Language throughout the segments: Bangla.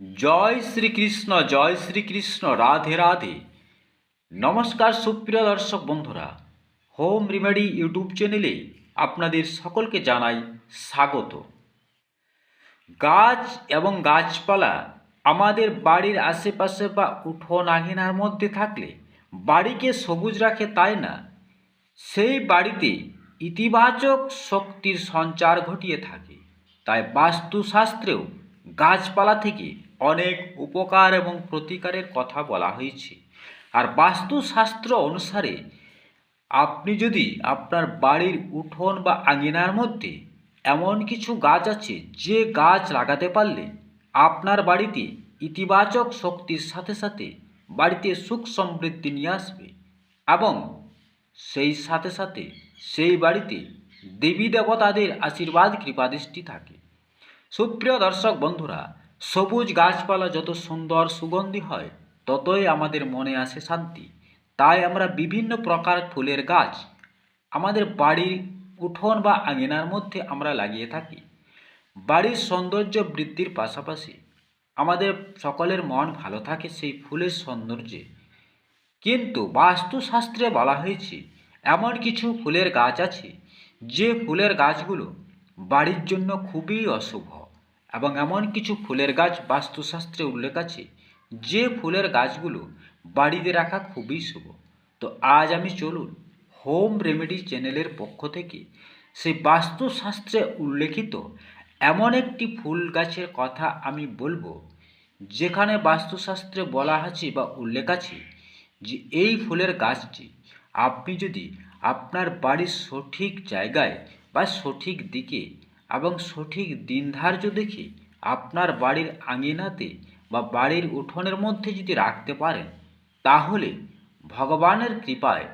জয় শ্রীকৃষ্ণ জয় শ্রীকৃষ্ণ, রাধে রাধে। নমস্কার সুপ্রিয় দর্শক বন্ধুরা, হোম রিমেডি ইউটিউব চ্যানেলে আপনাদের সকলকে জানাই স্বাগত। গাছ এবং গাছপালা আমাদের বাড়ির আশেপাশে বা উঠোন আঙিনার মধ্যে থাকলে বাড়িকে সবুজ রাখে তাই না? সেই বাড়িতে ইতিবাচক শক্তির সঞ্চার ঘটিয়ে থাকে। তাই বাস্তুশাস্ত্রেও গাছপালা থেকে অনেক উপকার এবং প্রতিকারের কথা বলা হয়েছে। আর বাস্তুশাস্ত্র অনুসারে আপনি যদি আপনার বাড়ির উঠোন বা আঙিনার মধ্যে এমন কিছু গাছ আছে, যে গাছ লাগাতে পারলে আপনার বাড়িতে ইতিবাচক শক্তির সাথে সাথে বাড়িতে সুখ সমৃদ্ধি নিয়ে আসবে এবং সেই সাথে সাথে সেই বাড়িতে দেবী দেবতাদের আশীর্বাদ কৃপাদৃষ্টি থাকে। সুপ্রিয় দর্শক বন্ধুরা সবুজ গাছপালা যত সুন্দর সুগন্ধি হয়, ততই আমাদের মনে আসে শান্তি। তাই আমরা বিভিন্ন প্রকার ফুলের গাছ আমাদের বাড়ির উঠোন বা আঙিনার মধ্যে আমরা লাগিয়ে থাকি। বাড়ির সৌন্দর্য বৃদ্ধির পাশাপাশি আমাদের সকলের মন ভালো থাকে সেই ফুলের সৌন্দর্যে। কিন্তু বাস্তুশাস্ত্রে বলা হয়েছে, এমন কিছু ফুলের গাছ আছে, যে ফুলের গাছগুলো বাড়ির জন্য খুবই অশুভ। এবং এমন কিছু ফুলের গাছ বাস্তুশাস্ত্রে উল্লেখ আছে, যে ফুলের গাছগুলো বাড়িতে রাখা খুবই শুভ। তো আজ আমি চলুন হোম রেমেডি চ্যানেলের পক্ষ থেকে সেই বাস্তুশাস্ত্রে উল্লেখিত এমন একটি ফুল গাছের কথা আমি বলব, যেখানে বাস্তুশাস্ত্রে বলা আছে বা উল্লেখ আছে যে এই ফুলের গাছটি আপনি যদি আপনার বাড়ির সঠিক জায়গায় বা সঠিক দিকে এবং সঠিক দিন ধার্য দেখে আপনার বাড়ির আঙিনাতে বা বাড়ির উঠোনের মধ্যে যদি রাখতে পারেন, তাহলে ভগবানের কৃপায়,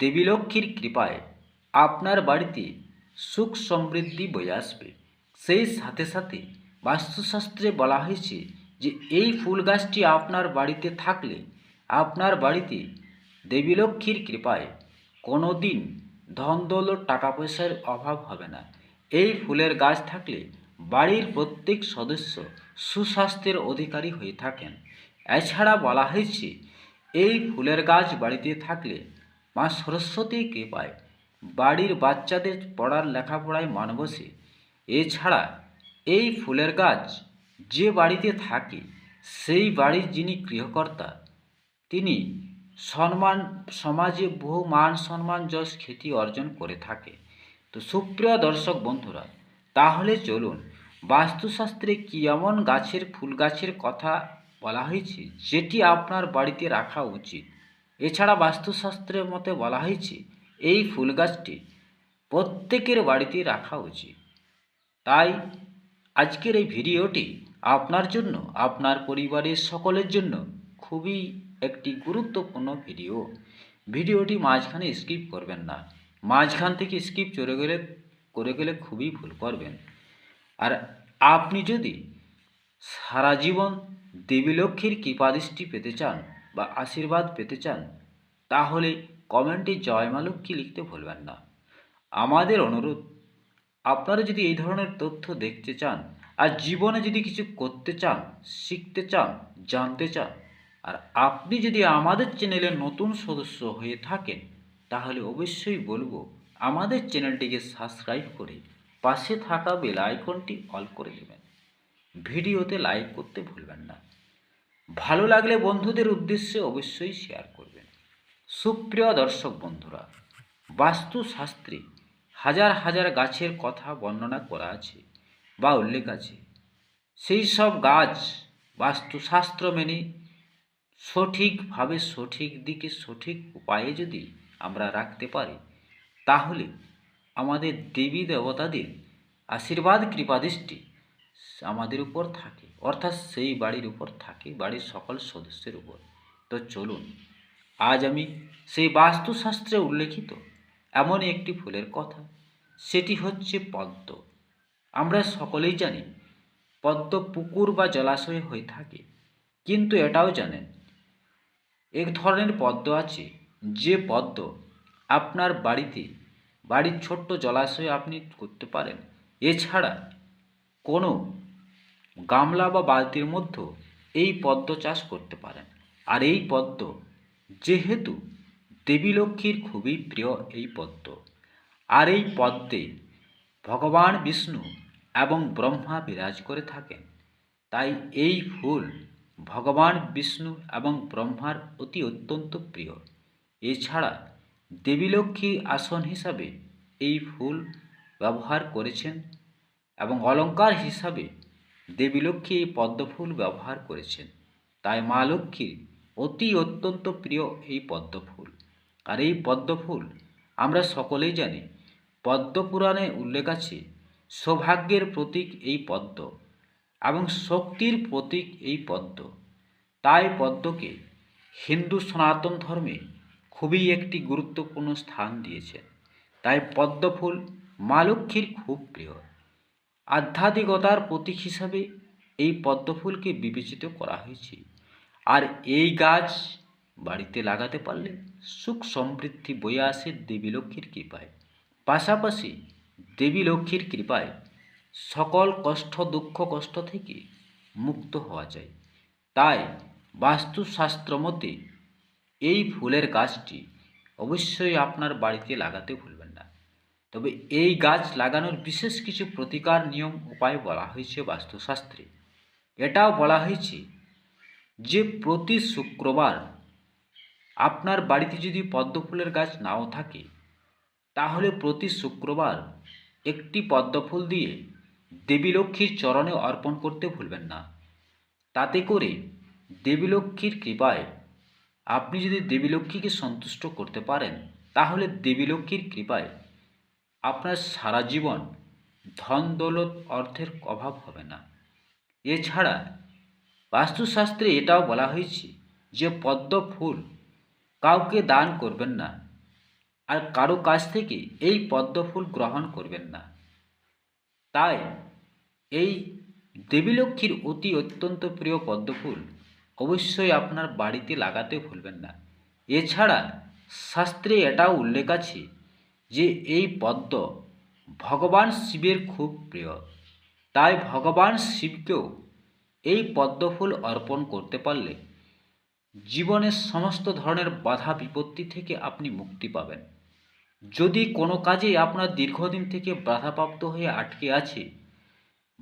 দেবীলক্ষ্মীর কৃপায় আপনার বাড়িতে সুখ সমৃদ্ধি বয়ে আসবে। সেই সাথে সাথে বাস্তুশাস্ত্রে বলা হয়েছে যে, এই ফুল গাছটি আপনার বাড়িতে থাকলে আপনার বাড়িতে দেবীলক্ষ্মীর কৃপায় কোনো দিন ধন দৌলত টাকা পয়সার অভাব হবে না। এই ফুলের গাছ থাকলে বাড়ির প্রত্যেক সদস্য সুস্বাস্থ্যের অধিকারী হয়ে থাকেন। এছাড়া বলা হয়েছে, এই ফুলের গাছ বাড়িতে থাকলে মা সরস্বতী কৃপায় বাড়ির বাচ্চাদের পড়ার লেখাপড়ায় মান বসে। এছাড়া এই ফুলের গাছ যে বাড়িতে থাকে, সেই বাড়ির যিনি গৃহকর্তা, তিনি সম্মান সমাজে বহু মান সম্মান, যশ, খ্যাতি অর্জন করে থাকে। তো সুপ্রিয় দর্শক বন্ধুরা, তাহলে চলুন, বাস্তুশাস্ত্রে কি এমন গাছের ফুল গাছের কথা বলা হয়েছে, যেটি আপনার বাড়িতে রাখা উচিত? এছাড়া বাস্তুশাস্ত্রের মতে বলা হয়েছে, এই ফুল গাছটি প্রত্যেকের বাড়িতে রাখা উচিত। তাই, আজকের এই ভিডিওটি আপনার জন্য, আপনার পরিবারের সকলের জন্য খুবই একটি গুরুত্বপূর্ণ ভিডিও। ভিডিওটি মাঝখানে স্কিপ করবেন না। মাঝখান থেকে স্কিপ চলে গেলে, করে গেলে খুবই ভুল করবেন। আর আপনি যদি সারা জীবন দেবী লক্ষ্মীর কৃপাদৃষ্টি পেতে চান বা আশীর্বাদ পেতে চান, তাহলে কমেন্টে জয় মা লক্ষ্মী লিখতে ভুলবেন না। আমাদের অনুরোধ, আপনারা যদি এই ধরনের তথ্য দেখতে চান আর জীবনে যদি কিছু করতে চান, শিখতে চান, জানতে চান, আর আপনি যদি আমাদের চ্যানেলের নতুন সদস্য হয়ে থাকেন তাহলে অবশ্যই বলব, আমাদের চ্যানেলটিকে সাবস্ক্রাইব করে পাশে থাকা বেল আইকনটি অল করে দেবেন। ভিডিওতে লাইক করতে ভুলবেন না। ভালো লাগলে বন্ধুদের উদ্দেশ্যে অবশ্যই শেয়ার করবেন। সুপ্রিয় দর্শক বন্ধুরা, বাস্তুশাস্ত্রে হাজার হাজার গাছের কথা বর্ণনা করা আছে বা উল্লেখ আছে। সেই সব গাছ বাস্তুশাস্ত্র মেনে সঠিকভাবে সঠিক দিকে সঠিক উপায়ে যদি আমরা রাখতে পারি। তাহলে আমাদের দেবী দেবতাদের আশীর্বাদ কৃপাদৃষ্টি আমাদের উপর থাকে। অর্থাৎ সেই বাড়ির উপর থাকে, বাড়ির সকল সদস্যের উপর। তো চলুন, আজ আমি সেই বাস্তুশাস্ত্রে উল্লেখিত এমনই একটি ফুলের কথা। সেটি হচ্ছে পদ্ম। আমরা সকলেই জানি, পদ্ম পুকুর বা জলাশয়ে হয়ে থাকে। কিন্তু এটাও জানেন, এক ধরনের পদ্ম আছে যে পদ্ম আপনার বাড়িতে, বাড়ির ছোট্ট জলাশয়ে আপনি করতে পারেন। এছাড়া কোনো গামলা বা বালতির মধ্যেও এই পদ্ম চাষ করতে পারেন। আর এই পদ্ম যেহেতু দেবী লক্ষ্মীর খুবই প্রিয় এই পদ্ম। আর এই পদ্মে ভগবান বিষ্ণু এবং ব্রহ্মা বিরাজ করে থাকেন। তাই এই ফুল ভগবান বিষ্ণু এবং ব্রহ্মার অতি অত্যন্ত প্রিয়। এছাড়া দেবীলক্ষ্মী আসন হিসাবে এই ফুল ব্যবহার করেছেন এবং অলঙ্কার হিসাবে দেবীলক্ষ্মী এই পদ্মফুল ব্যবহার করেছেন। তাই মা লক্ষ্মীর অতি অত্যন্ত প্রিয় এই পদ্মফুল। আর এই পদ্মফুল আমরা সকলেই জানি পদ্ম পুরাণে উল্লেখ আছে, সৌভাগ্যের প্রতীক এই পদ্ম এবং শক্তির প্রতীক এই পদ্ম। তাই পদ্মকে হিন্দু সনাতন ধর্মে খুবই একটি গুরুত্বপূর্ণ স্থান দিয়েছেন তাই পদ্মফুল মা লক্ষ্মীর খুব প্রিয়। আধ্যাত্মিকতার প্রতীক হিসাবে এই পদ্মফুলকে বিবেচিত করা হয়েছে। আর এই গাছ বাড়িতে লাগাতে পারলে সুখ সমৃদ্ধি বয়ে আসে দেবী লক্ষ্মীর কৃপায়। পাশাপাশি দেবী লক্ষ্মীর কৃপায় সকল কষ্ট, দুঃখ, কষ্ট থেকে মুক্ত হওয়া যায়। তাই বাস্তুশাস্ত্র মতে এই ফুলের গাছটি অবশ্যই আপনার বাড়িতে লাগাতে ভুলবেন না। তবে এই গাছ লাগানোর বিশেষ কিছু প্রতিকার, নিয়ম, উপায় বলা হয়েছে বাস্তুশাস্ত্রে। এটাও বলা হয়েছে যে প্রতি শুক্রবার আপনার বাড়িতে যদি পদ্ম ফুলের গাছ নাও থাকে, তাহলে প্রতি শুক্রবার একটি পদ্ম ফুল দিয়ে দেবী লক্ষ্মীর চরণে অর্পণ করতে ভুলবেন না। তাতে করে দেবী লক্ষ্মীর কৃপায় আপনি যদি দেবীলক্ষ্মীকে সন্তুষ্ট করতে পারেন, তাহলে দেবীলক্ষ্মীর কৃপায় আপনার সারা জীবন ধন দৌলত অর্থের অভাব হবে না। এছাড়া বাস্তুশাস্ত্রে এটাও বলা হয়েছে যে পদ্ম ফুল কাউকে দান করবেন না আর কারও কাছ থেকে এই পদ্ম ফুল গ্রহণ করবেন না। তাই এই দেবীলক্ষ্মীর অতি অত্যন্ত প্রিয় পদ্ম ফুল অবশ্যই আপনার বাড়িতে লাগাতে ভুলবেন না। এছাড়া শাস্ত্রে এটাও উল্লেখ আছে যে এই পদ্ম ভগবান শিবের খুব প্রিয়। তাই ভগবান শিবকেও এই পদ্ম ফুল অর্পণ করতে পারলে জীবনের সমস্ত ধরনের বাধা বিপত্তি থেকে আপনি মুক্তি পাবেন। যদি কোনো কাজে আপনার দীর্ঘদিন থেকে বাধাপ্রাপ্ত হয়ে আটকে আছে,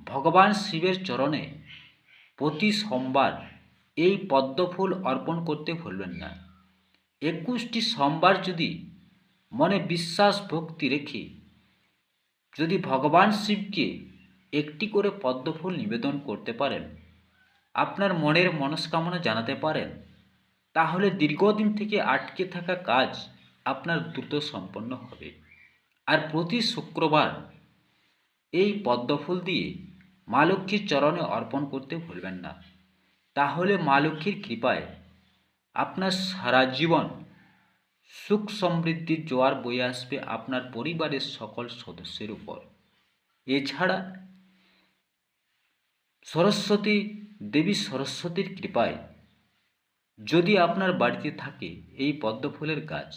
ভগবান শিবের চরণে প্রতি সোমবার এই পদ্মফুল অর্পণ করতে ভুলবেন না। একুশটি সোমবার যদি মনে বিশ্বাস ভক্তি রেখে, যদি ভগবান শিবকে একটি করে পদ্মফুল নিবেদন করতে পারেন, আপনার মনের মনস্কামনা জানাতে পারেন, তাহলে দীর্ঘদিন থেকে আটকে থাকা কাজ আপনার দ্রুত সম্পন্ন হবে। আর প্রতি শুক্রবার এই পদ্মফুল দিয়ে মা লক্ষ্মীর চরণে অর্পণ করতে ভুলবেন না। তাহলে মা লক্ষ্মীর কৃপায় আপনার সারা জীবন সুখ সমৃদ্ধির জোয়ার বয়ে আসবে আপনার পরিবারের সকল সদস্যের উপর। এছাড়া সরস্বতী, দেবী সরস্বতীর কৃপায় যদি আপনার বাড়িতে থাকে এই পদ্ম ফুলের গাছ,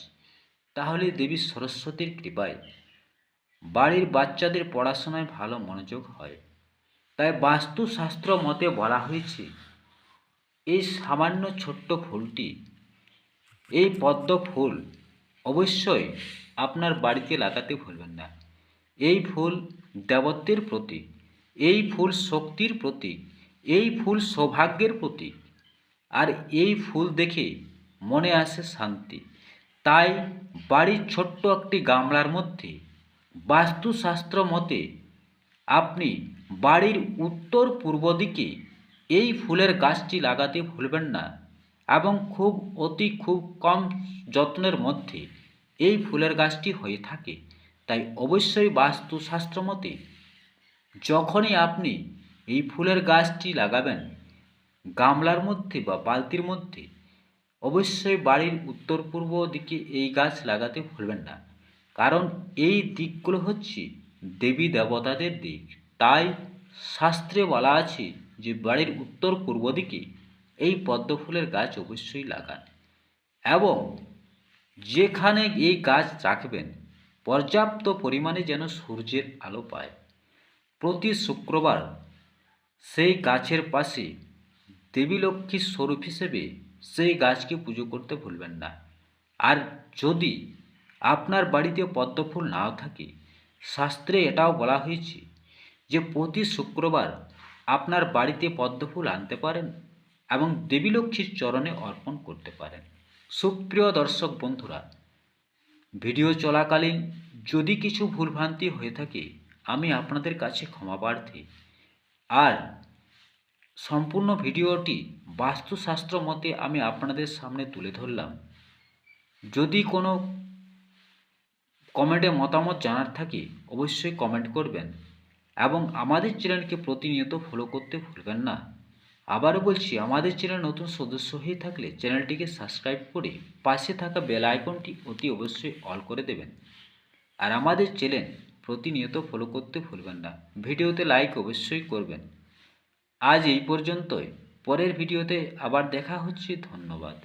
তাহলে দেবী সরস্বতীর কৃপায় বাড়ির বাচ্চাদের পড়াশোনায় ভালো মনোযোগ হয়। তাই বাস্তুশাস্ত্র মতে বলা হয়েছে এই সামান্য ছোট্ট ফুলটি, এই পদ্ম ফুল অবশ্যই আপনার বাড়িতে লাগাতে ভুলবেন না। এই ফুল দেবত্বের প্রতীক, এই ফুল শক্তির প্রতীক, এই ফুল সৌভাগ্যের প্রতীক। আর এই ফুল দেখে মনে আসে শান্তি। তাই বাড়ির ছোট্ট একটি গামলার মধ্যে বাস্তুশাস্ত্র মতে আপনি বাড়ির উত্তর পূর্ব দিকে এই ফুলের গাছটি লাগাতে ভুলবেন না এবং খুব অতি খুব কম যত্নের মধ্যে এই ফুলের গাছটি হয়ে থাকে। তাই অবশ্যই বাস্তুশাস্ত্র মতে, যখনই আপনি এই ফুলের গাছটি লাগাবেন, গামলার মধ্যে বা বালতির মধ্যে, অবশ্যই বাড়ির উত্তর পূর্ব দিকে এই গাছ লাগাতে ভুলবেন না। কারণ এই দিকগুলো হচ্ছে দেবী দেবতাদের দিক। তাই শাস্ত্রে বলা আছে যে বাড়ির উত্তর পূর্ব দিকে এই পদ্ম ফুলের গাছ অবশ্যই লাগান এবং যেখানে এই গাছ রাখবেন, পর্যাপ্ত পরিমাণে যেন সূর্যের আলো পায়। প্রতি শুক্রবার সেই গাছের পাশে দেবী লক্ষ্মীর স্বরূপ হিসেবে সেই গাছকে পুজো করতে ভুলবেন না। আর যদি আপনার বাড়িতে পদ্মফুল নাও থাকে, শাস্ত্রে এটাও বলা হয়েছে যে প্রতি শুক্রবার আপনার বাড়িতে পদ্মফুল আনতে পারেন এবং দেবীলক্ষ্মীর চরণে অর্পণ করতে পারেন। সুপ্রিয় দর্শক বন্ধুরা, ভিডিও চলাকালীন যদি কিছু ভুলভ্রান্তি হয়ে থাকে, আমি আপনাদের কাছে ক্ষমা প্রার্থী। আর সম্পূর্ণ ভিডিওটি বাস্তুশাস্ত্র মতে আমি আপনাদের সামনে তুলে ধরলাম। যদি কোনো কমেন্টে মতামত জানার থাকে, অবশ্যই কমেন্ট করবেন। এবং আমাদের চ্যানেলকে প্রতিনিয়ত ফলো করতে ভুলবেন না। আবারও বলছি, আমাদের চ্যানেল নতুন সদস্য হয়ে থাকলে চ্যানেলটিকে সাবস্ক্রাইব করে পাশে থাকা বেল আইকনটি অতি অবশ্যই অল করে দেবেন। আর আমাদের চ্যানেল প্রতিনিয়ত ফলো করতে ভুলবেন না। ভিডিওতে লাইক অবশ্যই করবেন। আজ এই পর্যন্তই। পরের ভিডিওতে আবার দেখা হচ্ছে। ধন্যবাদ।